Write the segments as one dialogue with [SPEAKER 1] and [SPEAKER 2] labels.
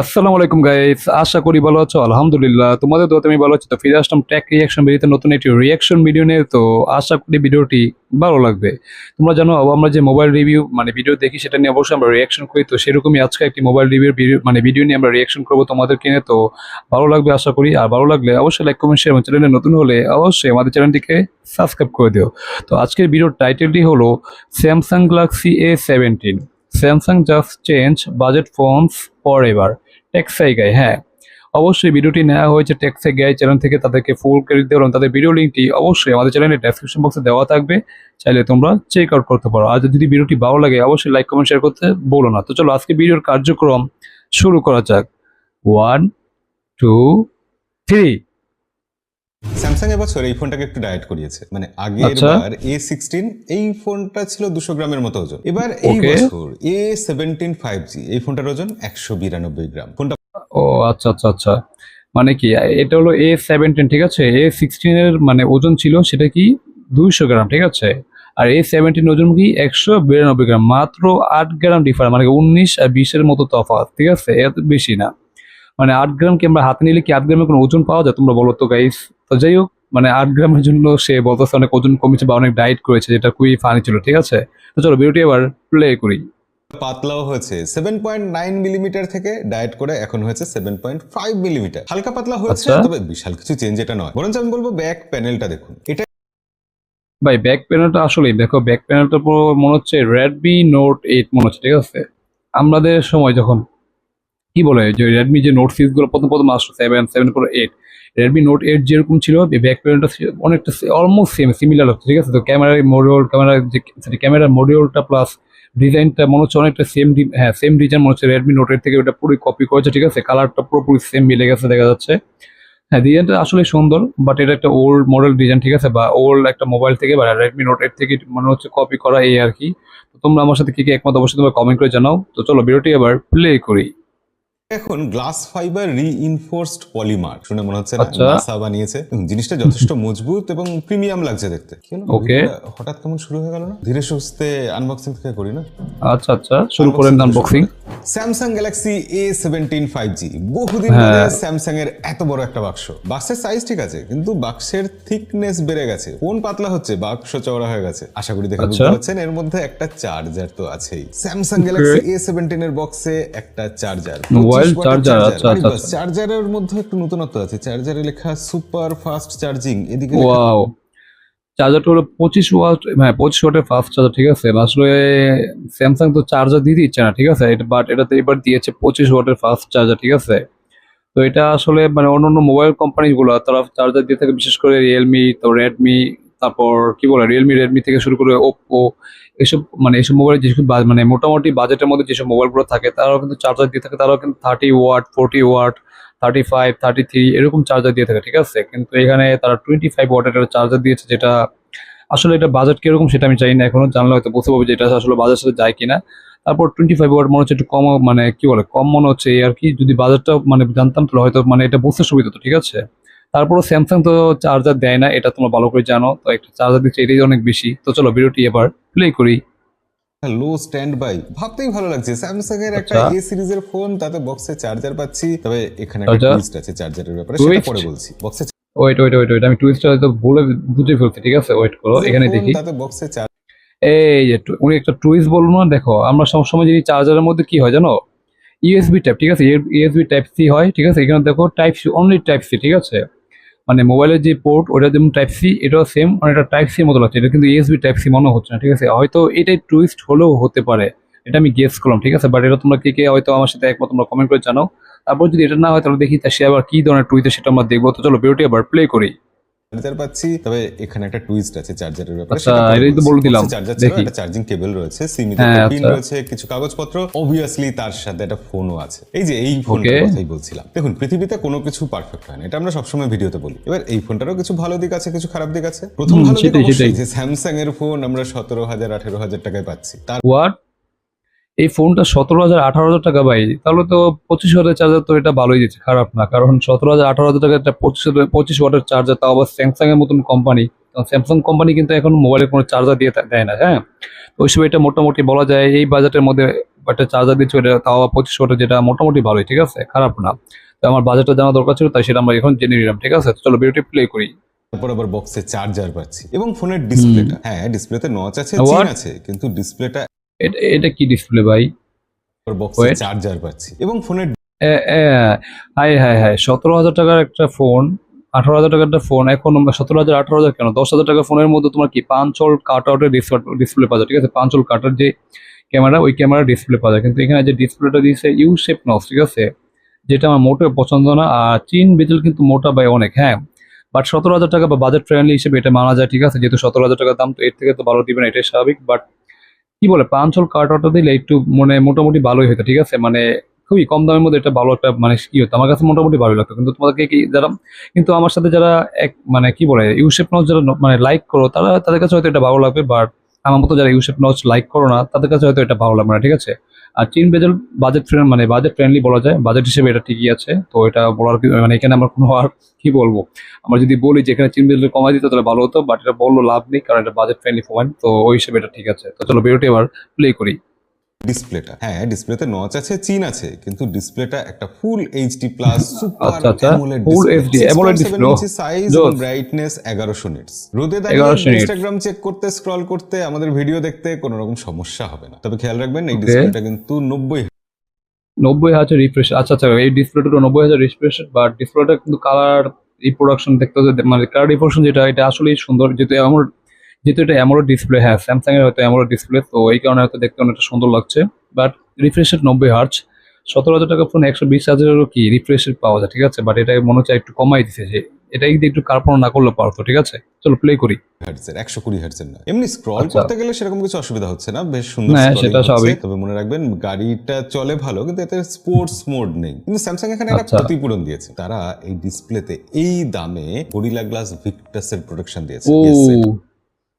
[SPEAKER 1] আসসালামু আলাইকুম গাইস আশা করি ভালো আছো। আলহামদুলিল্লাহ, তোমাদের দোয়াতে আমি ভালো আছি। তো ফিরে আসলাম ট্যাক রিয়াকশন ভিডিওতে নতুন একটি রিয়াকশন ভিডিও নিয়ে। তো আশা করি ভিডিওটি ভালো লাগবে। তোমরা জানো, আমরা যে মোবাইল রিভিউ মানে ভিডিও দেখি, সেটা নিয়ে অবশ্যই আমরা রিয়াকশন করি। তো সেরকমই আজকে একটি মোবাইল রিভিউ মানে ভিডিও নিয়ে আমরা রিয়াকশন করব তোমাদের কিনে। তো ভালো লাগবে আশা করি। আর ভালো লাগলে অবশ্যই লাইক কমেন্ট শেয়ার চ্যানেলে নতুন হলে অবশ্যই আমাদের চ্যানেলটিকে সাবস্ক্রাইব করে দিও। তো আজকের ভিডিওর টাইটেলটি হলো Samsung Galaxy A seventeen Samsung just change budget phones forever টেক্সাই guy হ্যাঁ। অবশ্যই ভিডিওটি নেওয়া হয়েছে টেক্সাই গাই চ্যানেল থেকে তাদেরকে ফুল ক্রেডিট দেওয়া তাদের ভিডিও লিঙ্কটি অবশ্যই আমাদের চ্যানেলের ডেসক্রিপশন বক্সে দেওয়া থাকবে। চাইলে তোমরা চেক আউট করতে পারো। আর যদি ভিডিওটি ভালো লাগে, অবশ্যই লাইক কমেন্ট শেয়ার করতে বলো না। তো চলো, আজকে ভিডিওর কার্যক্রম শুরু করা যাক। ওয়ান টু থ্রি
[SPEAKER 2] স্যামসাং এবছর এই ফোনটাকে একটু ডায়েট করিয়েছে। মানে আগের
[SPEAKER 1] আচ্ছা।
[SPEAKER 2] বার এ সিক্সটিন এই ফোনটা ছিল দুশো গ্রামের মতো ওজন। এবার এই. বছর এ সেভেন্টিন ফাইভ জি এই ফোনটার ওজন একশো বিরানব্বই গ্রাম। ফোনটা
[SPEAKER 1] ও আচ্ছা আচ্ছা আচ্ছা। মানে কি এটা হলো এ সেভেন্টিন ঠিক আছে? এ সিক্সটিনের মানে ওজন ছিল সেটা কি দুইশো গ্রাম ঠিক আছে? আর এ সেভেন্টিন ওজন কি একশো বিরানব্বই গ্রাম মাত্র আট গ্রাম ডিফারেন্স মানে উনিশ আর বিশের মতো তফাৎ ঠিক আছে? এত বেশি না। মানে আট গ্রাম কি আমরা হাতে নিলে কি আট গ্রামের কোনো ওজন পাওয়া যায়? তোমরা বলো তো গাইস তো যাই হোক মানে আট গ্রামের জন্য সে বলতেছে অনেক ওজন কমেছে বা অনেক ডায়েট করেছে যেটা খুবই ফানি ছিল ঠিক আছে? তো চলো ভিডিওটি এবার প্লে করি।
[SPEAKER 2] পাতলাও হয়েছে। সেভেন পয়েন্ট নাইন মিলিমিটার থেকে ডায়েট করে এখন হয়েছে সেভেন পয়েন্ট ফাইভ মিলিমিটার হালকা পাতলা হয়েছে
[SPEAKER 1] আচ্ছা।
[SPEAKER 2] তবে বিশাল কিছু চেঞ্জ এটা নয়। বরঞ্চ আমি বলব ব্যাক প্যানেলটা দেখুন। এটা
[SPEAKER 1] ভাই ব্যাক প্যানেলটা আসলেই দেখো ব্যাক প্যানেলটা পুরো মনে হচ্ছে রেডমি নোট এইট মনে হচ্ছে ঠিক আছে? আমাদের সময় যখন কি বলে, যে রেডমি যে নোট সিরিজগুলো প্রথম প্রথম আসলো সেভেন সেভেন পরে এইট রেডমি নোট এইট যেরকম ছিল ব্যাক প্যানেলটা অনেকটা অলমোস্ট সেম সিমিলার হচ্ছে, ঠিক আছে তো? ক্যামেরার মডিউল ক্যামেরার যে ক্যামেরার মডিউলটা প্লাস ডিজাইনটা মনে হচ্ছে অনেকটা সেম হ্যাঁ সেম ডিজাইন মনে হচ্ছে রেডমি নোট এইট থেকে ওটা পুরো কপি করেছে, ঠিক আছে? কালারটা পুরোপুরি সেম মিলে গেছে, দেখা যাচ্ছে। হ্যাঁ ডিজাইনটা আসলে সুন্দর বাট এটা একটা ওল্ড মডেল ডিজাইন ঠিক আছে? বা ওল্ড একটা মোবাইল থেকে, বা রেডমি নোট এইট থেকে মনে হচ্ছে কপি করা এই আর কি। তো তোমরা আমার সাথে কি কি একমত অবশ্যই তোমরা কমেন্ট করে জানাও। তো চলো ভিডিওটি এবার প্লে করি।
[SPEAKER 2] এখন গ্লাস ফাইবার রিইনফোর্সড পলিমার শুনে মনে হচ্ছে না
[SPEAKER 1] আচ্ছা।
[SPEAKER 2] নাসা বানিয়েছে। জিনিসটা যথেষ্ট মজবুত এবং প্রিমিয়াম লাগছে দেখতে। কি হলো? হঠাৎ কেমন শুরু হয়ে গেল না? ধীরে সুস্থে আনবক্সিং থেকে করি না?
[SPEAKER 1] আচ্ছা আচ্ছা শুরু করেন unboxing
[SPEAKER 2] Samsung Galaxy A seventeen five G বহুদিন
[SPEAKER 1] হ্যাঁ।
[SPEAKER 2] ধরে স্যামসাং এর এত বড় একটা বাক্স। বাক্সের সাইজ ঠিক আছে কিন্তু বাক্সের থিকনেস বেড়ে গেছে। কোন পাতলা হচ্ছে বাক্স চওড়া হয়ে গেছে। আশা করি দেখে বুঝতে
[SPEAKER 1] আচ্ছা।
[SPEAKER 2] পারছেন এর মধ্যে একটা চার্জার তো আছেই। স্যামসাং গ্যালাক্সি এ সেভেন্টিন এর বক্সে একটা চার্জার
[SPEAKER 1] Mobile charger, আচ্ছা, আচ্ছা।
[SPEAKER 2] চার্জারের মধ্যে একটু নতুনত্ব আছে। চার্জারে লেখা সুপার ফাস্ট চার্জিং এদিকে
[SPEAKER 1] ওয়াও চার্জারটা হলো পঁচিশ ওয়াট হ্যাঁ পঁচিশ ওয়াটের ফাস্ট চার্জার ঠিক আছে। আসলে স্যামসাং তো চার্জার দিয়ে দিচ্ছে না ঠিক আছে? এটা বাট এটাতে এবার দিয়েছে পঁচিশ ওয়াটের ফাস্ট চার্জার ঠিক আছে? তো এটা আসলে মানে অন্য অন্য মোবাইল কোম্পানিগুলো তারা চার্জার দিয়ে থাকে বিশেষ করে রিয়েলমি তো রেডমি তারপর কি বলে রিয়েলমি রেডমি থেকে শুরু করে ওপো এসব মানে এসব মোবাইল যেসব মানে মোটামুটি বাজেটের মধ্যে যেসব মোবাইলগুলো থাকে, তারাও কিন্তু চার্জার দিয়ে থাকে, তারাও কিন্তু thirty watt forty watt thirty five thirty three এরকম চার্জার দিয়ে থাকে, ঠিক আছে? কিন্তু এখানে তারা টোয়েন্টি ফাইভ ওয়াটের একটা চার্জার দিয়েছে, যেটা আসলে এটা বাজেট কীরকম সেটা আমি চাই না এখনও জানলে হয়তো বুঝতে পারব যে এটা আসলে বাজারের সাথে যায় কিনা। তারপর টোয়েন্টি ফাইভ ওয়াট মনে হচ্ছে একটু কম মানে কি বলে, কম মনে হচ্ছে এই আর কি যদি বাজারটা মানে জানতাম তাহলে হয়তো মানে এটা বুঝতে সুবিধা তো ঠিক আছে? তারপরও স্যামসাং তো চার্জার দেয় না এটা তোমরা ভালো করে জানো তো একটা চার্জার দিচ্ছে এটাই অনেক বেশি। তো চলো ভিডিওটি এবার প্লে করি।
[SPEAKER 2] লো স্ট্যান্ড বাই ভাবতেই ভালো লাগছে। স্যামসাং এর একটা
[SPEAKER 1] আচ্ছা।
[SPEAKER 2] এ সিরিজের ফোন তাতে বক্সে চার্জার পাচ্ছি তবে এখানে একটা? টুইস্ট আছে চার্জারের ব্যাপারে সেটা পরে বলছি। বক্সে
[SPEAKER 1] ওয়েট ওয়েট ওয়েট ওয়েট আমি টুইস্টটা হয়তো বলে বুঝে ফেলছি ঠিক আছে? ওয়েট করো এখানে দেখি।
[SPEAKER 2] তাতে বক্সে চার্জ
[SPEAKER 1] এই যে উনি একটা টুইস্ট বলব না দেখো আমরা সবসময় যদি চার্জারের মধ্যে কি হয় জানো? ইউএসবি টাইপ ঠিক আছে? ইউএসবি টাইপ সি হয় ঠিক আছে? এখানে দেখো type C only type C ঠিক আছে? মানে মোবাইলের যে পোর্ট ওটা যেমন টাইপ সি এটাও সেম অনেকটা টাইপ সি মতো লাগছে। এটা কিন্তু ইউএসবি টাইপ সি মনে হচ্ছে না, ঠিক আছে? হয়তো এটাই টুইস্ট হলেও হতে পারে, এটা আমি গেস করলাম, ঠিক আছে? বাট এটা তোমরা কে কে হয়তো আমার সাথে একমত, তোমরা কমেন্ট করে জানাও। তারপর যদি এটা না হয়, তাহলে দেখি তা সে আবার কি ধরনের টুইস্ট সেটা আমরা দেখব। তো চলো ভিডিওটি আবার প্লে করি।
[SPEAKER 2] চার্জার পাচ্ছি তবে এখানে একটা টুইস্ট আছে চার্জারের ব্যাপারে।
[SPEAKER 1] আচ্ছা, এটাই তো বলে দিলাম।
[SPEAKER 2] চার্জার ছিল একটা চার্জিং কেবল রয়েছে
[SPEAKER 1] হ্যাঁ,
[SPEAKER 2] পিন
[SPEAKER 1] আচ্ছা।
[SPEAKER 2] রয়েছে কিছু কাগজপত্র অবভিয়াসলি তার সাথে একটা ফোনও আছে। এই যে এই ফোনটার কথাই বলছিলাম। দেখুন পৃথিবীতে কোনো কিছু পারফেক্ট হয় না। এটা আমরা সবসময় ভিডিওতে বলি। এবার এই ফোনটারও কিছু ভালো দিক আছে কিছু খারাপ দিক আছে। প্রথম ভালো দিক যে স্যামসাং এর ফোন আমরা সতেরো হাজার আঠেরো হাজার টাকায় পাচ্ছি। তার
[SPEAKER 1] এই ফোনটা সতেরো হাজার আঠারো হাজার টাকা ভাই। তাহলে তো পঁচিশ ওয়াটের চার্জার তো এটা ভালোই দিচ্ছে খারাপ না। কারণ সতেরো হাজার আঠারো হাজার টাকা একটা পঁচিশ পঁচিশ ওয়াটের চার্জার তাও আবার স্যামসাং এর মতন কোম্পানি স্যামসাং কোম্পানি কিন্তু এখন মোবাইলে কোনো চার্জার দিয়ে দেয় না হ্যাঁ? তো ওই সময় এটা মোটামুটি বলা যায় এই বাজেটের মধ্যে একটা চার্জার দিচ্ছে ওটা তাও আবার পঁচিশ ওয়াটের যেটা মোটামুটি ভালোই ঠিক আছে? খারাপ না। তো আমার বাজেটটা জানা দরকার ছিল তাই সেটা আমরা এখন জেনে নিলাম ঠিক আছে? চলো ভিডিওটি প্লে করি।
[SPEAKER 2] তারপর আবার বক্সে চার্জার পাচ্ছি। এবং ফোনের ডিসপ্লেটা হ্যাঁ ডিসপ্লেতে নচ আছে আছে কিন্তু ডিসপ্লেটা
[SPEAKER 1] এটা এটা কি ডিসপ্লে ভাই.
[SPEAKER 2] চার্জার পাচ্ছি। এবং ফোনের
[SPEAKER 1] হাই হাই হাই সতেরো হাজার টাকার একটা ফোন আঠারো হাজার টাকার একটা ফোন এখন সতেরো হাজার আঠারো হাজার কেন? দশ হাজার টাকার ফোনের মধ্যে তোমার কি পাঁচল কাট আউটের ডিসপ্লে পাওয়া যায় ঠিক আছে? পাঁচল কাটার যে ক্যামেরা ওই ক্যামেরা ডিসপ্লে পাওয়া যায়। কিন্তু এখানে যে ডিসপ্লেটা দিয়েছে ইউ শেপ নস ঠিক আছে? যেটা আমার মোটেও পছন্দ না আর চিন বেজেল কিন্তু মোটা বাই অনেক হ্যাঁ? বাট সতেরো হাজার টাকা বা বাজেট ফ্রেন্ডলি হিসেবে এটা মানা যায় ঠিক আছে? যেহেতু সতেরো হাজার টাকার দাম তো এর থেকে তো ভালো দিবে না এটাই স্বাভাবিক। বাট কি বলে পাঁচল কার্ট আউটটা দিলে একটু মানে মোটামুটি ভালোই হতো ঠিক আছে? মানে খুবই কম দামের মধ্যে একটা ভালো একটা মানে কি হতো আমার কাছে মোটামুটি ভালো লাগতো। কিন্তু তোমাদেরকে কি যারা, কিন্তু আমার সাথে যারা এক মানে কি বলে, ইউসেফ নজ যারা মানে লাইক করো, তারা, তাদের কাছে হয়তো এটা ভালো লাগবে বাট আমার মতো যারা ইউসেফ নজ লাইক করো না, তাদের কাছে হয়তো এটা ভালো লাগবে না, ঠিক আছে? আর চীন বেজাল বাজেট ফ্রেন্ড মানে বাজেট ফ্রেন্ডলি বলা যায় বাজেট হিসেবে এটা ঠিকই আছে। তো এটা বলার মানে এখানে আমার কোনো আর কি বলব? আমরা যদি বলি যে এখানে চীন বেজাল কমাই দিতে, তাহলে ভালো হতো বাট এটা বলল লাভ নেই, কারণ এটা বাজেট ফ্রেন্ডলি ফোন তো ওই হিসেবে এটা ঠিক আছে। তো চলো ভিডিওটি এবার প্লে করি।
[SPEAKER 2] ডিসপ্লেটা। হ্যাঁ ডিসপ্লেতে নচ আছে চিন আছে কিন্তু ডিসপ্লেটা একটা full HD plus super
[SPEAKER 1] display, oh,
[SPEAKER 2] size
[SPEAKER 1] জোস।
[SPEAKER 2] ব্রাইটনেস 1100 নিটস রোদে দাঁড়িয়ে
[SPEAKER 1] 1100
[SPEAKER 2] ইনস্টাগ্রাম চেক করতে স্ক্রল করতে আমাদের ভিডিও দেখতে কোনো রকম সমস্যা হবে না। তবে খেয়াল রাখবেন এই ডিসপ্লেটা কিন্তু 90
[SPEAKER 1] নব্বই হাজার রিফ্রেশ আচ্ছা আচ্ছা এই ডিসপ্লেটা তো নব্বই হাজার রিফ্রেশ বাট ডিসপ্লেটা কিন্তু কালার রিপ্রোডাকশন দেখতে মানে কালার রিপ্রোডাকশন যেটা এটা আসলেই সুন্দর যেহেতু এমন যেহেতু এটা এমোলো ডিসপ্লে হ্যাঁ স্যামসাং এর হয়তো এমোলো ডিসপ্লে তো এই কারণে হয়তো দেখতে অনেকটা সুন্দর লাগছে। বাট রিফ্রেশ রেট নব্বই হার্জ সতেরো হাজার টাকা ফোন একশো বিশ হাজারেরও কি রিফ্রেশ রেট পাওয়া যায় ঠিক আছে? বাট এটা মনে হচ্ছে একটু কমাই দিছে যে এটা যদি একটু কার্পণ না করলে পারতো ঠিক আছে? চলো প্লে করি।
[SPEAKER 2] হার্টজের 120 হার্টজের না এমনি স্ক্রল
[SPEAKER 1] আচ্ছা।
[SPEAKER 2] করতে গেলে সেরকম কিছু অসুবিধা হচ্ছে না বেশ সুন্দর
[SPEAKER 1] না, সেটা। স্বাভাবিক।
[SPEAKER 2] তবে মনে রাখবেন গাড়িটা চলে ভালো কিন্তু এতে স্পোর্টস মোড নেই। কিন্তু স্যামসাং এখানে একটা
[SPEAKER 1] আচ্ছা।
[SPEAKER 2] ক্ষতিপূরণ দিয়েছে। তারা এই ডিসপ্লেতে এই দামে গরিলা গ্লাস ভিক্টাসের প্রোডাকশন দিয়েছে।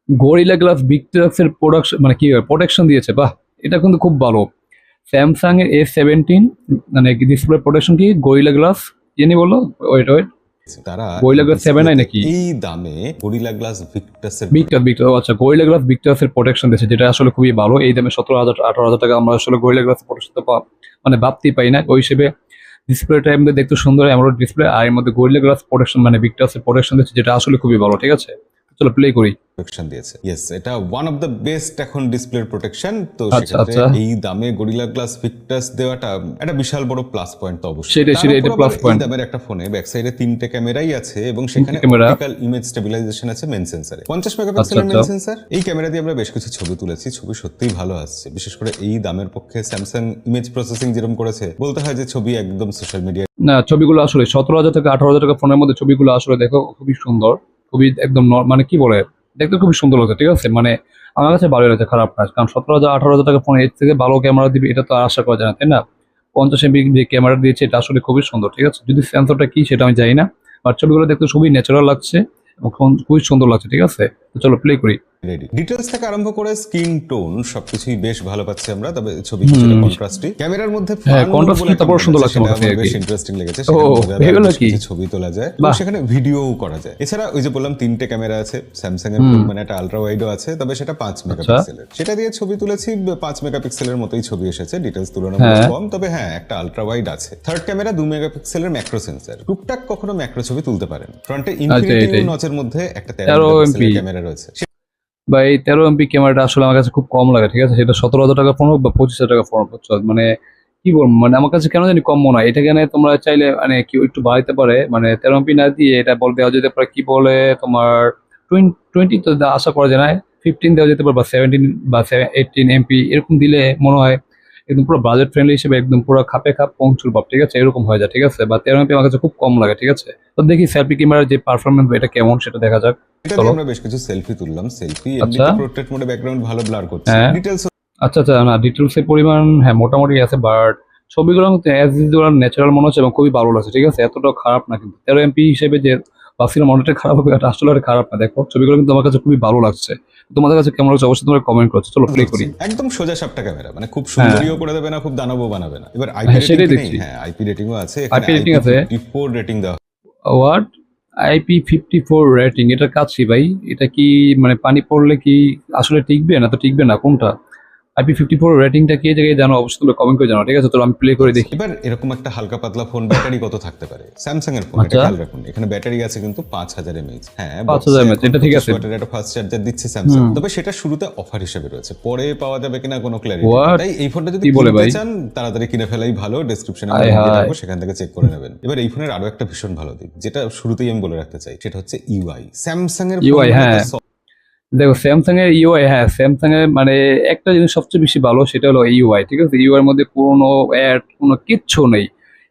[SPEAKER 1] গরিলা গ্লাস ভিক্টাসের প্রোডাকশন মানে কি প্রোটেকশন দিয়েছে বাহ এটা কিন্তু খুব ভালো। স্যামসাং এর এ সেভেন্টিন মানে ডিসপ্লে প্রোটেকশন কি? গরিলা গ্লাস জেনে বলো ওয়েট ওয়েট
[SPEAKER 2] তারা
[SPEAKER 1] 7i নাকি?
[SPEAKER 2] এই দামে গরিলা গ্লাস ভিক্টাসের
[SPEAKER 1] ভিক্টার ভিক্টার আচ্ছা গরিলা গ্লাস ভিক্টাসের প্রোটেকশন দিয়েছে যেটা আসলে খুবই ভালো। এই দামে সতেরো হাজার আঠারো হাজার টাকা আমরা আসলে গরিলা গ্লাস প্রোটেকশন তো মানে ভাবতেই পাই না। ওই হিসেবে ডিসপ্লেটা দেখতে সুন্দর ডিসপ্লে আর এর মধ্যে গরিলা গ্লাস প্রোটেকশন মানে ভিক্টাসের প্রোটেকশন দিয়েছে যেটা আসলে খুবই ভালো ঠিক আছে? চলো প্লে করি।
[SPEAKER 2] প্রোটেকশন দিয়েছে। ইয়েস এটা ওয়ান অফ দ্য বেস্ট এখন ডিসপ্লের প্রোটেকশন তো
[SPEAKER 1] আচ্ছা,
[SPEAKER 2] সেক্ষেত্রে
[SPEAKER 1] আচ্ছা।
[SPEAKER 2] এই দামে গরিলা গ্লাস ভিক্টাস দেওয়াটা একটা বিশাল বড় প্লাস পয়েন্ট তো অবশ্যই।
[SPEAKER 1] সেটা
[SPEAKER 2] উপর
[SPEAKER 1] এটা
[SPEAKER 2] এই
[SPEAKER 1] point।
[SPEAKER 2] দামের একটা ফোনে ব্যাক সাইডে তিনটে ক্যামেরাই আছে এবং সেখানে অপটিক্যাল ইমেজ স্টেবিলাইজেশন আছে মেন সেন্সরে 50 মেগাপিক্সেলের মেন। সেন্সর এই ক্যামেরা দিয়ে আমরা বেশ কিছু ছবি তুলেছি ছবি সত্যিই ভালো আসছে। বিশেষ করে এই দামের পক্ষে স্যামসাং ইমেজ প্রসেসিং যেরকম করেছে বলতে হয় যে ছবি একদম সোশ্যাল মিডিয়া
[SPEAKER 1] না ছবিগুলো আসলে সতেরো হাজার থেকে আঠারো হাজার টাকা ফোনের মধ্যে ছবিগুলো আসলে দেখো খুবই সুন্দর। খুবই একদম মানে কি বলে, দেখতে খুবই সুন্দর লাগছে, ঠিক আছে? মানে আমার কাছে ভালোই লাগছে, খারাপ না। কারণ সতেরো হাজার, আঠারো হাজার টাকা ফোন এর থেকে ভালো ক্যামেরা দিবে, এটা তো আশা করা যায় না, তাই না? পঞ্চাশ এমবি যে ক্যামেরা দিয়েছে, এটা আসলে খুবই সুন্দর, ঠিক আছে? যদি সেন্সরটা কি, সেটা আমি জানি না বাট ছবিগুলো দেখতে খুবই ন্যাচারাল লাগছে এবং খুবই সুন্দর লাগছে, ঠিক আছে? তো চলো প্লে করি।
[SPEAKER 2] ডিটেলস থেকে আরম্ভ করে স্কিন টোন সবকিছুই বেশ ভালো পাচ্ছি আমরা তবে ছবি কিছুটা কন্ট্রাস্টই ক্যামেরার মধ্যে একটা
[SPEAKER 1] তারপর
[SPEAKER 2] mode
[SPEAKER 1] সুন্দর লাগছে আর
[SPEAKER 2] বেশ ইন্টারেস্টিং লেগেছে সেখানে
[SPEAKER 1] কি?
[SPEAKER 2] ছবি তোলা যায়। সেখানে ভিডিওও করা যায়। এছাড়া ওই যে বললাম তিনটে ক্যামেরা আছে স্যামসাং এর মানে একটা আলট্রা ওয়াইডও আছে তবে সেটা পাঁচ
[SPEAKER 1] আচ্ছা।
[SPEAKER 2] মেগাপিক্সেলের সেটা দিয়ে ছবি তুলেছি পাঁচ মেগাপিক্সেলের মতোই ছবি এসেছে ডিটেলস তুলনামূলক
[SPEAKER 1] হ্যাঁ।
[SPEAKER 2] কম তবে হ্যাঁ একটা আলট্রা ওয়াইড আছে। থার্ড ক্যামেরা দু মেগাপিক্সেলের ম্যাক্রো সেন্সর টুকটাক কখনো ম্যাক্রো ছবি তুলতে পারেন। ফ্রন্টে ইনফিনিটি নচের মধ্যে একটা
[SPEAKER 1] 13
[SPEAKER 2] মেগাপিক্সেলের ক্যামেরা রয়েছে।
[SPEAKER 1] বা এই তেরো এমপি ক্যামেরাটা আসলে আমার কাছে খুব কম লাগে, ঠিক আছে? সেটা সতেরো হাজার টাকা ফোন হোক বা পঁচিশ হাজার টাকা ফোন মানে কি বলব মানে আমার কাছে কেন জানি কম মনে হয়। এটা কেন তোমরা চাইলে মানে কেউ একটু বাড়াইতে পারে মানে তেরো এমপি না দিয়ে এটা বল দেওয়া যেতে পারে, কি বলে তোমার টোয়েন্টি তো আশা করা যায় না ফিফটিন দেওয়া যেতে পারে বা সেভেন্টিন বা এইটিন এমপি এরকম দিলে মনে হয় একদম পুরো বাজেট ফ্রেন্ডলি হিসেবে একদম পুরো খাপে খাপ পঞ্চুর বাপ ঠিক আছে? এরকম হয়ে যায় ঠিক আছে? বা তেরো এমপি আমার কাছে খুব কম লাগে ঠিক আছে? তো দেখি সেলফি ক্যামেরার যে পারফরমেন্স এটা কেমন সেটা দেখা যাক।
[SPEAKER 2] আমরা বেশ কিছু সেলফি তুললাম। সেলফি
[SPEAKER 1] আচ্ছা।
[SPEAKER 2] এমনিতে পোর্ট্রেট মোডে ব্যাকগ্রাউন্ড ভালো ব্লার করছে।
[SPEAKER 1] হ্যাঁ। আচ্ছা আচ্ছা না ডিটেলসের পরিমাণ হ্যাঁ মোটামুটি আছে বাট ছবিগুলো অ্যাজ ইউজুয়াল ন্যাচারাল মনে হচ্ছে এবং খুবই ভালো লাগছে ঠিক আছে? এতটাও খারাপ না কিন্তু। তেরো এমপি হিসেবে যে ভাবছিলাম অনেকটা খারাপ হবে আসলে খারাপ না দেখো। ছবিগুলো কিন্তু আমার কাছে খুবই ভালো লাগছে। তোমাদের কাছে কেমন লাগছে অবশ্যই তোমরা কমেন্ট করছ চলো প্লে করি।
[SPEAKER 2] একদম সোজা সাপটা ক্যামেরা মানে খুব সুন্দরীও করে দেবে না খুব দানবও বানাবে না। এবার আইপি
[SPEAKER 1] হ্যাঁ, সেটাই
[SPEAKER 2] রেটিং
[SPEAKER 1] দেখছি।
[SPEAKER 2] হ্যাঁ আইপি রেটিংও আছে
[SPEAKER 1] আইপি রেটিং আছে।
[SPEAKER 2] ফোর রেটিং দাও
[SPEAKER 1] what IP fifty four rating এটার কাজ কি ভাই? এটা কি মানে পানি পড়লে কি আসলে টিকবে না তো টিকবে না? কোনটা? আইপি ফিফটি ফোর রেটিংটা কি জায়গায় জানো? অবশ্যই তোমরা কমেন্ট করে জানো ঠিক আছে? তো আমি প্লে করে দেখি।
[SPEAKER 2] এবার এরকম একটা হালকা পাতলা ফোন ব্যাটারি কত থাকতে পারে? স্যামসাং এর ফোন এটা। খেয়াল রাখুন এখানে ব্যাটারি আছে কিন্তু হ্যাঁ
[SPEAKER 1] 5000 mAh, এটা ঠিক আছে।
[SPEAKER 2] ফাস্ট চার্জার দিচ্ছে স্যামসাং তবে সেটা শুরুতে অফার হিসেবে রয়েছে। পরে পাওয়া যাবে কিনা কোনো ক্ল্যারিটি তাই এই ফোনটা যদি কিনতে? চান তাড়াতাড়ি কিনে ফেলাই ভালো ডেসক্রিপশনে। রাখব সেখান থেকে চেক করে নেবেন। এবার এই ফোনের আরও একটা ভীষণ ভালো দিক যেটা শুরুতেই আমি বলে রাখতে চাই সেটা হচ্ছে ইউআই স্যামসাং এর ফোনগুলোতে
[SPEAKER 1] হ্যাঁ। দেখো স্যামসাং এর ইউআই হ্যাঁ স্যামসাং এর মানে একটা জিনিস সবচেয়ে বেশি ভালো সেটা হলো ইউআই ঠিক আছে? ইউআই এর মধ্যে পুরোনো অ্যাড কোনো কিচ্ছু নেই।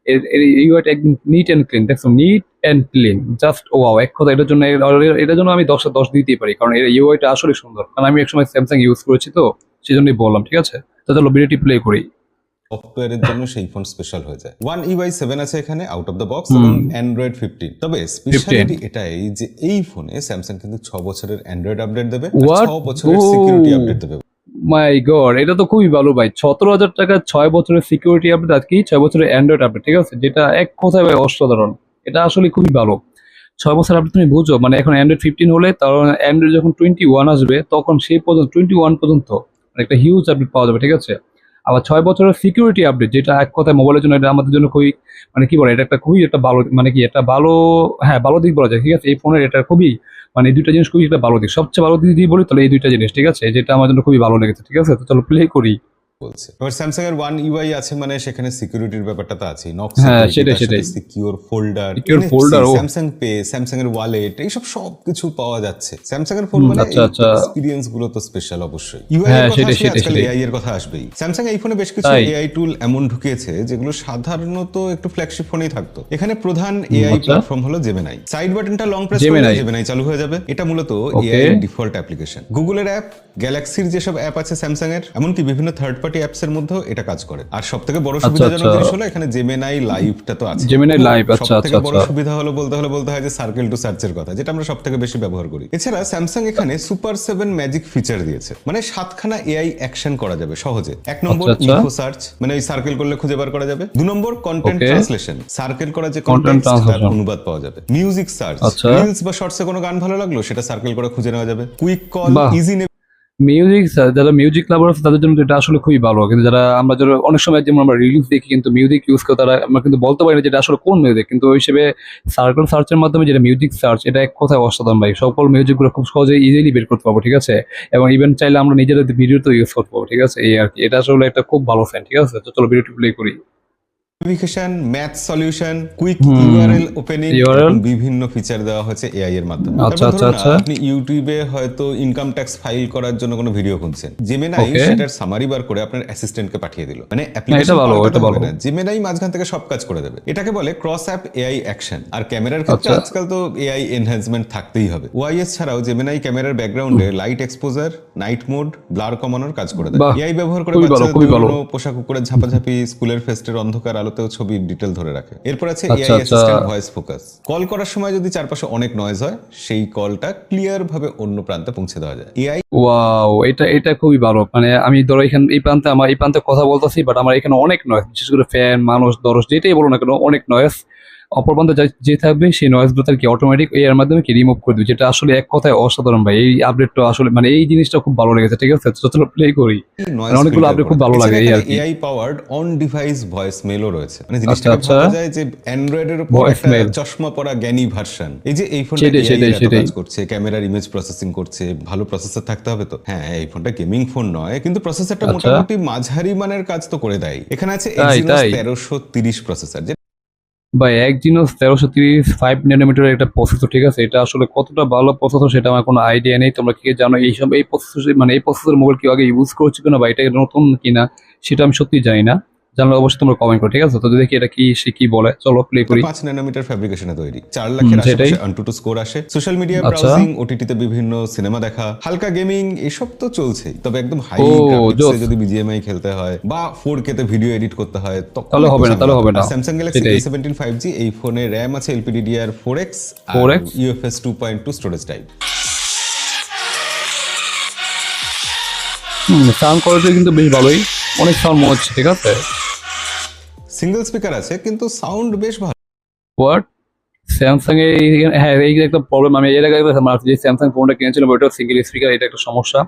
[SPEAKER 1] এর ইউআইটা একদম নিট অ্যান্ড ক্লিন দেখছ? Neat and clean just wow এক কথা, এটার জন্য এটার জন্য আমি দশটা দশ দিতেই পারি, কারণ এর ইউআইটা আসলে সুন্দর। কারণ আমি একসময় স্যামসাং ইউজ করেছি তো সেই জন্যই বললাম, ঠিক আছে? তো চলো ভিডিওটি প্লে করি।
[SPEAKER 2] সফটওয়্যারের জন্য সেই ফোন স্পেশাল হয়ে যায়। ওয়ান ইউআই সেভেন আছে এখানে আউট অফ দ্য বক্স এবং অ্যান্ড্রয়েড ফিফটিন তবে স্পেশালিটি এটাই যে এই ফোনে স্যামসাং কিন্তু ছ বছরের অ্যান্ড্রয়েড আপডেট দেবে ছ বছরের. সিকিউরিটি আপডেট দেবে।
[SPEAKER 1] মাই গড এটা তো খুবই ভালো ভাই। সতেরো হাজার টাকা ছয় বছরের সিকিউরিটি আপডেট আর কি ছয় বছরের অ্যান্ড্রয়েড আপডেট ঠিক আছে? যেটা এক কথায় ভাই অসাধারণ। এটা আসলে খুবই ভালো। ছয় বছর আপডেট তুমি বুঝো মানে এখন অ্যান্ড্রয়েড ফিফটিন হলে তার অ্যান্ড্রয়েড যখন টোয়েন্টি ওয়ান আসবে তখন সেই পর্যন্ত টোয়েন্টি ওয়ান পর্যন্ত মানে একটা হিউজ আপডেট পাওয়া যাবে ঠিক আছে? আবার ছয় বছরের সিকিউরিটি আপডেট যেটা এক কথায় মোবাইলের জন্য এটা আমাদের জন্য খুবই মানে কি বলে, এটা একটা খুবই একটা ভালো মানে কি একটা ভালো হ্যাঁ ভালো দিক বলা যায়, ঠিক আছে? এই ফোনের এটা খুবই মানে এই দুইটা জিনিস খুবই একটা ভালো দিক। সবচেয়ে ভালো দিক দিয়ে বলি, তাহলে এই দুইটা জিনিস, ঠিক আছে? যেটা আমার জন্য খুবই ভালো লেগেছে, ঠিক আছে? তো চলো প্লে করি।
[SPEAKER 2] বলছে এবার স্যামসাং এর ওয়ান ইউআই আছে মানে সেখানে সিকিউরিটির ব্যাপারটা তো আছে নক
[SPEAKER 1] সেটাই, সেটাই।
[SPEAKER 2] সিকিউর ফোল্ডার
[SPEAKER 1] folder, ও।
[SPEAKER 2] স্যামসাং পে স্যামসাং এর ওয়ালেট এইসব সব কিছু পাওয়া যাচ্ছে স্যামসাং এর ফোন মানে
[SPEAKER 1] আচ্ছা, আচ্ছা।
[SPEAKER 2] এক্সপিরিয়েন্সগুলো তো স্পেশাল অবশ্যই ইউআই
[SPEAKER 1] হ্যাঁ,
[SPEAKER 2] এর কথা আসলে। এআই এর কথা আসবেই স্যামসাং এই ফোনে বেশ কিছু এআই টুল এমন ঢুকিয়েছে যেগুলো সাধারণত একটু ফ্ল্যাগশিপ ফোনেই থাকতো এখানে প্রধান এআই
[SPEAKER 1] আচ্ছা।
[SPEAKER 2] প্ল্যাটফর্ম হলো জেমিনাই সাইড বাটনটা লং প্রেস করলে জেমিনাই চালু হয়ে যাবে এটা মূলত. এআই ডিফল্ট অ্যাপ্লিকেশন গুগলের অ্যাপ গ্যালাক্সির যেসব অ্যাপ আছে স্যামসাং এর এমনকি বিভিন্ন থার্ড পার্টি অ্যাপস এর মধ্যেও এটা কাজ করে আর সব থেকে বড় সুবিধাজনক
[SPEAKER 1] আচ্ছা।
[SPEAKER 2] জিনিস হলো এখানে জেমিনাই লাইভটা তো আছে
[SPEAKER 1] Gemini Live, আচ্ছা,
[SPEAKER 2] সব থেকে
[SPEAKER 1] আচ্ছা,
[SPEAKER 2] বড়
[SPEAKER 1] আচ্ছা।
[SPEAKER 2] সুবিধা হলো বলতে হলে বলতে হয় যে সার্কেল টু সার্চের কথা যেটা আমরা সব থেকে বেশি ব্যবহার করি এছাড়া স্যামসাং এখানে সুপার সেভেন ম্যাজিক ফিচার দিয়েছে মানে সাতখানা এআই অ্যাকশন করা যাবে সহজে এক নম্বর
[SPEAKER 1] আচ্ছা, আচ্ছা।
[SPEAKER 2] সার্চ মানে ওই সার্কেল করলে খুঁজে বার করা যাবে দু নম্বর কন্টেন্ট ট্রান্সলেশন সার্কেল করা যে কন্টেন্ট তার অনুবাদ পাওয়া যাবে মিউজিক সার্চ
[SPEAKER 1] আচ্ছা।
[SPEAKER 2] রিলস বা শর্টসে কোনো গান ভালো লাগল সেটা সার্কেল করে খুঁজে নেওয়া যাবে কুইক কল। ইজি
[SPEAKER 1] মিউজিক যারা মিউজিক লাভার আছে তাদের জন্য এটা আসলে খুবই ভালো। কিন্তু যারা আমরা যারা অনেক সময় যেমন আমরা রিলস দেখি, কিন্তু মিউজিক ইউজ করে তারা আমরা কিন্তু বলতে পারি না যে যেটা আসলে কোন মিউজিক কিন্তু ওই হিসেবে সার্কেল সার্চের মাধ্যমে যেটা মিউজিক সার্চ এটা এক কথায় অসাধারণ ভাই। সকল মিউজিকগুলো খুব সহজে ইজিলি বের করতে পারব, ঠিক আছে? এবং ইভেন চাইলে আমরা নিজেদের ভিডিওতে ইউজ করতে পারব, ঠিক আছে? এই আর কি। এটা আসলে একটা খুব ভালো ফ্যান ঠিক আছে? তো চলো ভিডিওটি প্লে করি।
[SPEAKER 2] Navigation math solution quick URL opening বিভিন্ন ফিচার দেওয়া হয়েছে এআই এর মাধ্যমে।
[SPEAKER 1] আচ্ছা, আচ্ছা, আচ্ছা।
[SPEAKER 2] আপনি ইউটিউবে হয়তো ইনকাম ট্যাক্স ফাইল করার জন্য কোনো ভিডিও খুঁজছেন জেমিনাই. সেটার সামারি বার করে আপনার অ্যাসিস্ট্যান্টকে পাঠিয়ে দিল। মানে
[SPEAKER 1] এটা ভালো, এটা ভালো।
[SPEAKER 2] জেমিনাই মাঝখান থেকে সব কাজ করে দেবে। এটাকে বলে ক্রস অ্যাপ এআই অ্যাকশন আর ক্যামেরার ক্ষেত্রে
[SPEAKER 1] আচ্ছা।
[SPEAKER 2] আজকাল তো এআই এনহ্যান্সমেন্ট থাকতেই হবে। ওয়াইএস ছাড়াও জেমিনাই ক্যামেরার ব্যাকগ্রাউন্ডে light exposure night mode blur কমানোর কাজ করে দেয় এআই ব্যবহার করে বাচ্চাদের পোশাক কুকুরের ঝাপাঝাপি স্কুলের ফেস্টের অন্ধকার আলোতেও ছবির ডিটেল ধরে রাখে। এরপর আছে AI. Assistant voice focus call করার সময় যদি চারপাশে অনেক নয়েজ হয় সেই কলটা ক্লিয়ার ভাবে অন্য প্রান্তে পৌঁছে দেওয়া যায়। এআই
[SPEAKER 1] ওয়াও এটা এটা খুবই ভালো। মানে আমি ধরো এখানে এই প্রান্তে আমার এই প্রান্তে কথা বলতেছি বাট আমার এখানে অনেক নয়েজ বিশেষ করে ফ্যান মানুষ দরজ যেটাই বলো না কেন অনেক নয়েজ অপর প্রান্তে যা- থাকবে সেই নয়েজগুলো তার কি অটোমেটিক এর মাধ্যমে কি রিমুভ করে দিবে যেটা আসলে এক কথায় অসাধারণ ভাই এই আপডেটটা আসলে মানে এই জিনিসটা খুব ভালো লেগেছে ঠিক আছে চলো প্লে করি অনেকগুলো
[SPEAKER 2] filter
[SPEAKER 1] update
[SPEAKER 2] করে
[SPEAKER 1] খুব ভালো লাগে, এই আর কি।
[SPEAKER 2] AI powered on device voice মেলও রয়েছে মানে জিনিসটা
[SPEAKER 1] আচ্ছা।
[SPEAKER 2] যায় যে অ্যান্ড্রয়েডের উপর একটা চশমা পরা জ্ঞানী ভার্সন এই যে এই ফোনটা। কাজ করছে ক্যামেরার ইমেজ প্রসেসিং করছে ভালো প্রসেসর থাকতে হবে তো হ্যাঁ এই ফোনটা গেমিং ফোন নয় কিন্তু প্রসেসরটা
[SPEAKER 1] আচ্ছা।
[SPEAKER 2] মোটামুটি মাঝারি মানের কাজ তো করে দেয় এখানে আছে Exynos
[SPEAKER 1] তাই।
[SPEAKER 2] 1330 প্রসেসর
[SPEAKER 1] ভাই, এক জিনিস তেরোশো তিরিশ ফাইভ ন্যানোমিটারের একটা প্রসেসর ঠিক আছে? এটা আসলে কতটা ভালো প্রসেসর সেটা আমার কোনো আইডিয়া নেই। তোমরা কি জানো, এইসব, এই প্রসেসর মানে এই প্রসেসর মোবাইল কেউ আগে ইউজ করছে কিনা বা এটা নতুন কিনা, সেটা আমি সত্যি জানি না। জানলে অবশ্যই তোমরা কমেন্ট করো ঠিক আছে? তো দেখি এটা কি সে কি বলে। চলো প্লে করি।
[SPEAKER 2] পাঁচ ন্যানোমিটার ফ্যাব্রিকেশনে তৈরি। চার লাখের
[SPEAKER 1] হুম,
[SPEAKER 2] আশেপাশে আন্টুটু স্কোর আসে। Social media. ব্রাউজিং ওটিটিতে বিভিন্ন সিনেমা দেখা হালকা গেমিং এসব তো চলছেই। তবে একদম হাই গ্রাফিক্সে যদি বিজিএমআই খেলতে হয় বা ফোর কে তে ভিডিও এডিট করতে হয় তখন
[SPEAKER 1] তাহলে হবে না, তাহলে হবে না।
[SPEAKER 2] স্যামসাং গ্যালাক্সি
[SPEAKER 1] সেটাই।
[SPEAKER 2] এ সেভেন্টিন ফাইভ জি এই ফোনে র্যাম আছে LPDDR four X
[SPEAKER 1] 4X?
[SPEAKER 2] UFS two point two storage type
[SPEAKER 1] sound quality কিন্তু বেশ ভালোই। অনেক সাউন্ড মনে হচ্ছে ঠিক আছে?
[SPEAKER 2] সিঙ্গেল স্পিকার আছে কিন্তু সাউন্ড বেশ ভালো।
[SPEAKER 1] হোয়াট স্যামসাং এ হ্যাঁ এই যে একটা প্রবলেম আমি এর আগে আমার যে স্যামসাং ফোনটা কিনেছিলাম ওইটাও সিঙ্গেল স্পিকার এটা একটা সমস্যা।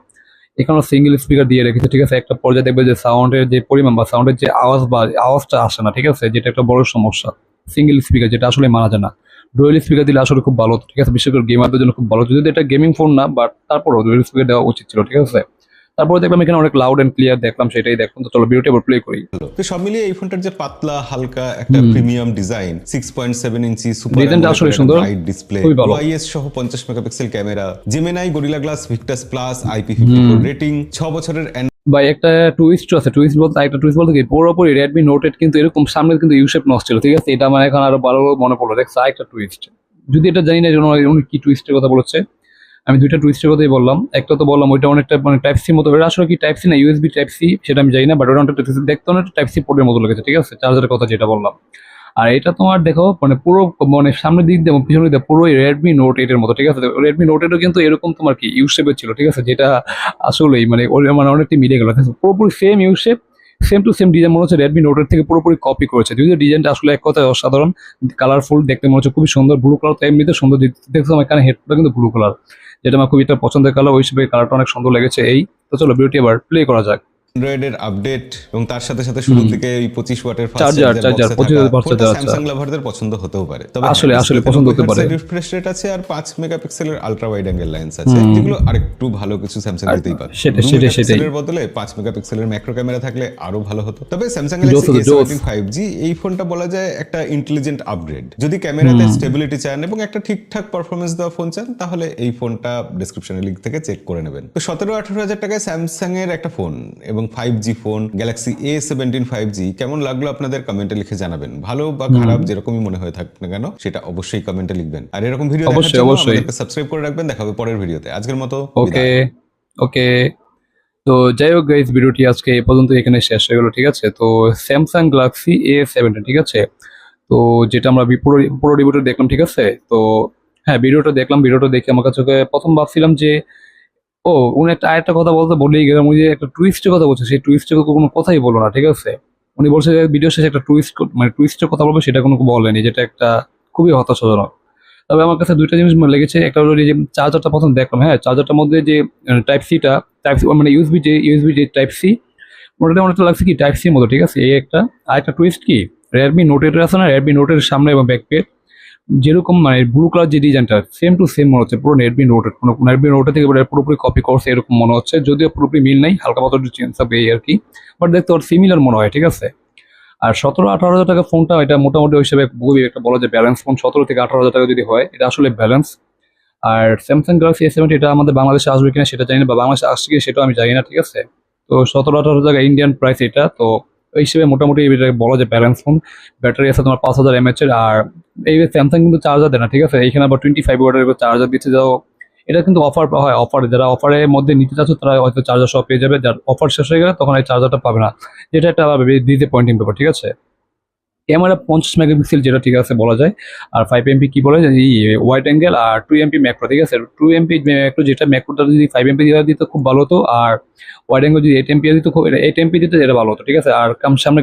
[SPEAKER 1] এখানেও সিঙ্গেল স্পিকার দিয়ে রেখেছে ঠিক আছে? একটা পর্যায়ে দেখবে যে সাউন্ডের যে পরিমাণ বা সাউন্ডের যে আওয়াজ বা আওয়াজটা আসে না ঠিক আছে? যেটা একটা বড় সমস্যা। সিঙ্গেল স্পিকার যেটা আসলে মানা যায় না। ডুয়েল স্পিকার দিলে আসলে খুব ভালো ঠিক আছে? বিশেষ করে গেমারদের জন্য খুব ভালো যদি এটা গেমিং ফোন না বাট তারপরও ডুয়েল স্পিকার দেওয়া উচিত ছিল ঠিক আছে? তারপরে দেখলাম এখানে অনেক লাউড এন্ড ক্লিয়ার দেখলাম সেটাই দেখলাম। তো চলো ভিডিওটা এবার প্লে করি।
[SPEAKER 2] তো সব মিলিয়ে এই ফোনটার যে পাতলা হালকা একটা premium design six point seven inch super
[SPEAKER 1] Design টা আসলে সুন্দর।
[SPEAKER 2] ডিসপ্লে
[SPEAKER 1] খুবই ভালো।
[SPEAKER 2] ওআইএস সহ পঞ্চাশ megapixel camera Gemini Gorilla glass Victus plus IP fifty rating ছ বছরের
[SPEAKER 1] বা একটা টুইস্ট আছে। টুইস্ট বলতে একটা টুইস্ট বলতে কি? পুরোপুরি রেডমি নোটেড কিন্তু এরকম সামনে কিন্তু ইউশেপ নষ্ট ছিল ঠিক আছে? এটা মানে এখন আরও ভালো মনে পড়ল। দেখছে একটা টুইস্ট যদি এটা জানি না কি টুইস্টের কথা বলেছে আমি দুইটা টুইস্টের কথাই বললাম। একটা তো বললাম ওইটা অনেকটা মানে টাইপ সি মতো আসলে কি টাইপ সি না ইউএসবি টাইপ সি সেটা আমি জানি না বাট ওটা অনেকটা দেখতে অনেকটা টাইপ সি পোর্টের মতো লেগেছে, ঠিক আছে? চার্জারের কথা যেটা বললাম। আর এটা তোমার দেখো মানে পুরো মানে সামনের দিক দিয়ে এবং পিছনের দিক দিয়ে পুরো রেডমি নোট এইটের মতো, ঠিক আছে? রেডমি নোট এইটও কিন্তু এরকম তোমার কি ইউ শেপের ছিল, ঠিক আছে? যেটা আসলেই মানে মানে অনেকটা মিলে গেল পুরোপুরি same U shape same to same design মনে হচ্ছে রেডমি নোটের থেকে পুরোপুরি কপি করেছে। যদিও ডিজাইনটা আসলে এক কথায় অসাধারণ কালারফুল দেখতে মনে হচ্ছে খুবই সুন্দর ব্লু কালার তো এমনিতে সুন্দর, দেখতে আমার এখানে হেডফোনটা কিন্তু ব্লু কালার যেটা আমার খুবই একটা পছন্দের কালার ওই হিসেবে কালারটা অনেক সুন্দর লেগেছে এই। তো চলো ভিডিওটি আবার প্লে করা যাক।
[SPEAKER 2] অ্যান্ড্রয়েডের আপডেট এবং তার সাথে সাথে শুরুর দিকে এই পঁচিশ ওয়াটের
[SPEAKER 1] Charger, charger, 25 watt charger, আচ্ছা।
[SPEAKER 2] স্যামসাং লাভারদের পছন্দ হতেও পারে।
[SPEAKER 1] আসলে, আসলে পছন্দ হতে পারে।
[SPEAKER 2] রিফ্রেশ রেট আছে আর পাঁচ মেগাপিক্সেলের আলট্রা ওয়াইড অ্যাঙ্গেল লেন্স আছে। যেগুলো আরেকটু ভালো কিছু স্যামসাং দিতেই পারে।
[SPEAKER 1] সেটাই,
[SPEAKER 2] দু
[SPEAKER 1] সেটাই।
[SPEAKER 2] মেগাপিক্সেলের বদলে পাঁচ মেগাপিক্সেলের ম্যাক্রো ক্যামেরা থাকলে আরও ভালো হতো। তবে স্যামসাং
[SPEAKER 1] জোস।
[SPEAKER 2] ফাইভ জি এই ফোনটা বলা যায় একটা ইন্টেলিজেন্ট আপগ্রেড যদি ক্যামেরাতে স্টেবিলিটি চান এবং একটা ঠিকঠাক পারফরমেন্স দেওয়া ফোন চান তাহলে এই ফোনটা ডিসক্রিপশনের লিঙ্ক থেকে চেক করে নেবেন। তো সতেরো আঠারো হাজার টাকায় স্যামসাং এর একটা ফোন এবং five G phone Galaxy A seventeen five G কেমন লাগল আপনাদের কমেন্টে লিখে জানাবেন? ভালো বা খারাপ যেরকমই মনে হয়ে থাকুক না কেন সেটা অবশ্যই কমেন্টে লিখবেন। আর এরকম ভিডিও
[SPEAKER 1] অবশ্যই, অবশ্যই।
[SPEAKER 2] সাবস্ক্রাইব করে রাখবেন দেখা হবে পরের ভিডিওতে আজকের মতো
[SPEAKER 1] ওকে ওকে। তো যাই হোক গাইজ ভিডিওটি আজকে এ পর্যন্ত এখানে শেষ হয়ে গেলো ঠিক আছে? তো স্যামসাং গ্যালাক্সি এ সেভেন্টিন ঠিক আছে? তো যেটা আমরা পুরো রিভিউটা দেখলাম ঠিক আছে? তো হ্যাঁ ভিডিওটা দেখলাম ভিডিওটা দেখে আমার কাছে প্রথম ভাবছিলাম যে ও, উনি একটা আরেকটা কথা বলতে বলেই গেলাম, উনি যে একটা টুইস্টের কথা বলছে, সেই টুইস্টের কোনো কথাই বলো না, ঠিক আছে? উনি বলছে যে ভিডিও শেষে একটা টুইস্ট মানে টুইস্টের কথা বলব, সেটা কোনো বলেনি, যেটা একটা খুবই হতাশাজনক। তবে আমার কাছে দুইটা জিনিস লেগেছে, একটা হলো যে চার্জারটা প্রথম দেখলাম হ্যাঁ চার্জারটার মধ্যে যে টাইপ সিটা টাইপ সি মানে ইউএসবি যে ইউএসবি যে টাইপ সি ওটাতে অনেকটা লাগছে কি টাইপ সির মতো, ঠিক আছে? এই একটা আর একটা টুইস্ট কি রেডমি নোটের আছে না? রেডমি নোটের সামনে এবং ব্যাক পেট যেরকম মানে ব্লু কালার যে ডিজাইনটা সেম টু সেম মনে হচ্ছে। পুরো রেডমি নোটের কোনো রেডমি নোটের থেকে পুরোপুরি কপি করছে এরকম মনে হচ্ছে। যদিও পুরোপুরি মিল নাই, হালকা একটু চেঞ্জ হবে এই আর কি। বাট দেখতে ওর সিমিলার মনে হয়, ঠিক আছে? আর সতেরো আঠারো হাজার টাকা ফোনটা এটা মোটামুটি ওই হিসেবে খুবই একটা বলা যে ব্যালেন্স ফোন সতেরো থেকে আঠারো হাজার টাকা যদি হয়, এটা আসলে ব্যালেন্স আর স্যামসাং গ্যালাক্সি এস সেভেন্টি এটা আমাদের বাংলাদেশে আসবে কিনা সেটা জানি না, বা বাংলাদেশে আসছে কিনা সেটাও আমি জানি না, ঠিক আছে? তো সতেরো আঠারো টাকা ইন্ডিয়ান প্রাইস এটা, তো এই হিসেবে মোটামুটি এটাকে বলা যে ব্যালেন্স ফোন ব্যাটারি আছে তোমার পাঁচ হাজার এমএচ এর, আর এই স্যামসাং কিন্তু চার্জার দেয় না, ঠিক আছে? এখানে আবার টোয়েন্টি ফাইভ ওয়াটের চার্জার দিচ্ছে, যাও। এটা কিন্তু অফার হয় অফার যারা অফারের মধ্যে নিতে চাচ্ছ, তারা হয়তো চার্জার সব পেয়ে যাবে। যার অফার শেষ হয়ে গেলে তখন এই চার্জারটা পাবে না। যেটা একটা দিতে পয়েন্টিং ব্যাপার ঠিক আছে? ক্যামেরা পঞ্চাশ মেগাপিক্সেল যেটা ঠিক আছে বলা যায়। আর ফাইভ এমপি কি বলে? ওয়াইড অ্যাঙ্গেল আর টু এমপি ম্যাক্রো ঠিক আছে? টু এমপি ম্যাক্রো যেটা ম্যাক্রোটা যদি ফাইভ এমপি দিয়ে দিত খুব ভালো হতো, আর ওয়াইড অ্যাঙ্গেল যদি এইট এমপি দিত খুব এইট এমপি দিতে যেটা ভালো হতো, ঠিক আছে? আর কম সামনে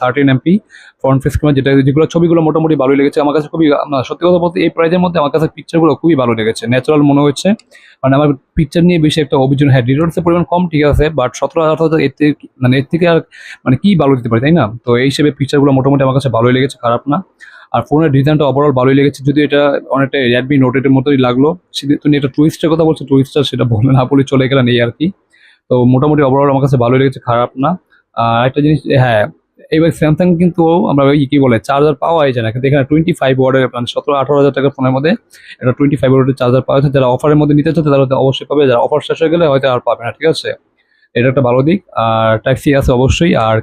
[SPEAKER 1] thirteen MP front face camera যেটা যেগুলো ছবিগুলো মোটামুটি ভালোই লেগেছে। আমার কাছে খুবই সত্যি কথা বলতে এই প্রাইজের মধ্যে আমার কাছে পিকচারগুলো খুবই ভালো লেগেছে। ন্যাচারাল মনে হচ্ছে। মানে আমার পিকচার নিয়ে বেশি একটা অভিযোগ হ্যাঁ ডিটেলসের পরিমাণ কম ঠিক আছে বাট সতেরো আঠারো হাজার এর থেকে মানে এর থেকে আর মানে কি ভালো দিতে পারে, তাই না? তো এই হিসেবে পিকচারগুলো মোটামুটি আমার কাছে ভালোই লেগেছে, খারাপ না। আর ফোনের ডিজাইনটা ওভারঅল ভালোই লেগেছে। যদি এটা অনেকটা রেডমি নোটের মতোই লাগল তুমি এটা টুইস্টের কথা বলছো টুইস্টার সেটা বলে না বলে চলে গেলেন এই আর কি। তো মোটামুটি ওভারঅল আমার কাছে ভালোই লেগেছে, খারাপ না। আর একটা জিনিস হ্যাঁ এবার স্যামসাং কিন্তু আমরা কি বলে চার্জার পাওয়া যায় না। কিন্তু এখানে টোয়েন্টি ফাইভ ওয়ার্ডের মানে সতেরো, আঠারো হাজার টাকার ফোনের মধ্যে একটা টোয়েন্টি ফাইভ ওয়ার্ডের চার্জার পাওয়া যাচ্ছে যারা অফারের মধ্যে নিতে চাচ্ছে তারা অবশ্যই পাবে। যারা অফার শেষ হয়ে গেলে হয়তো আর পাবে না, ঠিক আছে? এটা একটা ভালো দিক। আর ট্যাক্সি আছে অবশ্যই। আর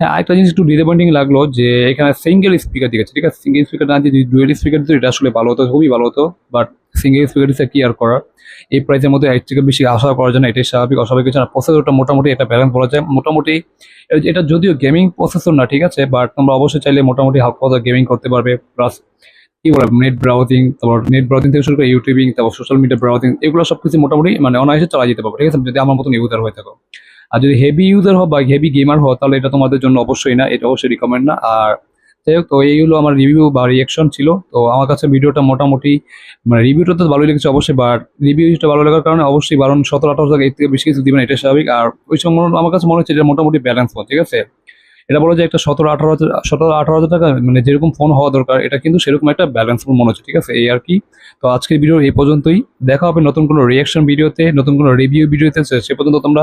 [SPEAKER 1] হ্যাঁ আরেকটা জিনিস একটু ডিসঅ্যাপয়েন্টিং লাগল যে, এখানে সিঙ্গেল স্পিকার দিয়েছে ঠিক আছে? সিঙ্গেল স্পিকার না যদি ডুয়েল স্পিকার দিত, এটা আসলে ভালো হতো, খুবই ভালো হতো বাট সিঙ্গেল স্পিকার দিচ্ছে কি আর করার? এই প্রাইসের মধ্যে এর থেকে বেশি আশা করা যায় না এটাই স্বাভাবিক, অস্বাভাবিক কিছু না। প্রসেসরটা মোটামুটি এটা ব্যালেন্স বলা যায়। মোটামুটি, এটা যদিও গেমিং প্রসেসর না, ঠিক আছে? বাট তোমরা অবশ্যই চাইলে মোটামুটি হালকা পাতলা গেমিং করতে পারবে। প্লাস কি বলে নেট ব্রাউজিং তারপর নেট ব্রাউজিং থেকে শুরু করে ইউটিউবিং তারপর সোশ্যাল মিডিয়া ব্রাউজিং এগুলো সব কিছু মোটামুটি মানে অনায়াসে চালা যেতে পারবে। ঠিক আছে? যদি আমার মতন ইউজার হয়ে থাকো। আর যদি হেভি ইউজার হও বা হেভি গেমার হও, তাহলে এটা তোমাদের জন্য অবশ্যই না, এটা অবশ্যই রিকমেন্ড না। আর যাই হোক, তো এই হলো আমার রিভিউ বা রিয়েকশন ছিল। তো আমার কাছে ভিডিওটা মোটামুটি মানে রিভিউটা তো ভালোই লেগেছে অবশ্যই বাট রিভিউটা ভালো লাগার কারণে অবশ্যই বারণ সতেরো, আঠারো টাকা এর থেকে বেশি কিছু দিবেন এটা স্বাভাবিক। আর ওই সময় আমার কাছে মনে হচ্ছে এটা মোটামুটি ব্যালেন্স ফোন ঠিক আছে? এটা বলো যে একটা সতেরো, আঠারো হাজার সতেরো, আঠারো হাজার টাকা মানে যেরকম ফোন হওয়া দরকার, এটা কিন্তু সেরকম একটা ব্যালেন্স ফোন মনে হচ্ছে, ঠিক আছে? এই আর কি। তো আজকের ভিডিও এই পর্যন্তই। দেখা হবে নতুন কোনো রিয়াকশন ভিডিওতে নতুন কোনো রিভিউ ভিডিওতে সে পর্যন্ত তোমরা